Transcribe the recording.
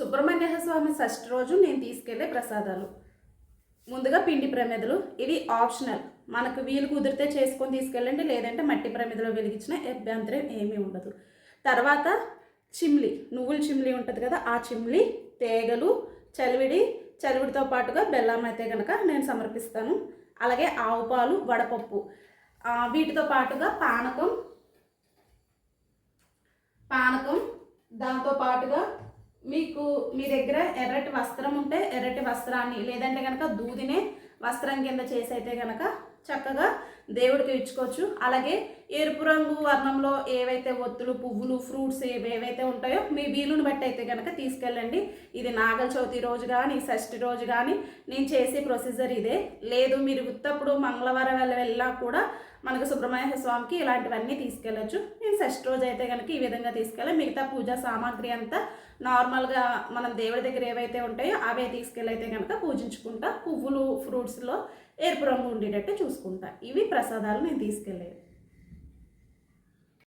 సుబ్రహ్మణ్య స్వామి షష్ఠి రోజు నేను తీసుకెళ్ళే ప్రసాదాలు. ముందుగా పిండి ప్రమిదలు. ఇవి ఆప్షనల్. మనకు వీలు కుదిరితే చేసుకొని తీసుకెళ్ళండి. లేదంటే మట్టి ప్రమిదలో వెలిగించిన అభ్యంతరం ఏమీ ఉండదు. తర్వాత చిమ్లి. నువ్వుల చిమ్లి ఉంటుంది కదా ఆ చిమ్లి తేగలు చలివిడి చలివిడితో పాటుగా బెల్లం అయితే కనుక నేను సమర్పిస్తాను. అలాగే ఆవు పాలు వడపప్పు. వీటితో పాటుగా పానకం పానకం దాంతో పాటుగా మీకు మీ దగ్గర ఎర్రటి వస్త్రం ఉంటే ఎర్రటి వస్త్రాన్ని లేదంటే కనుక దూదినే వస్త్రం కింద చేసి అయితే కనుక చక్కగా దేవుడికి ఇచ్చుకోవచ్చు. అలాగే ఎరుపు రంగు వర్ణంలో ఏవైతే ఒత్తులు పువ్వులు ఫ్రూట్స్ ఏవైతే ఉంటాయో మీ వీలుని బట్టి అయితే కనుక తీసుకెళ్ళండి. ఇది నాగల చవితి రోజు కానీ షష్ఠి రోజు కానీ నేను చేసే ప్రొసీజర్ ఇదే. లేదు మీరు ఉత్తప్పుడు మంగళవారం వెళ్ళ వెళ్ళినా కూడా మనకు సుబ్రహ్మణ్య స్వామికి ఇలాంటివన్నీ తీసుకెళ్ళచ్చు. నేను షష్ఠి రోజు అయితే కనుక ఈ విధంగా తీసుకెళ్ళి. మిగతా పూజా సామాగ్రి అంతా నార్మల్గా మనం దేవుడి దగ్గర ఏవైతే ఉంటాయో అవే తీసుకెళ్ళి అయితే కనుక పూజించుకుంటా. పువ్వులు ఫ్రూట్స్లో ఎరుపు రంగు ఉండేటట్టు చూసుకుంటా. ఇవి ప్రసాదాలు నేను తీసుకెళ్ళేది.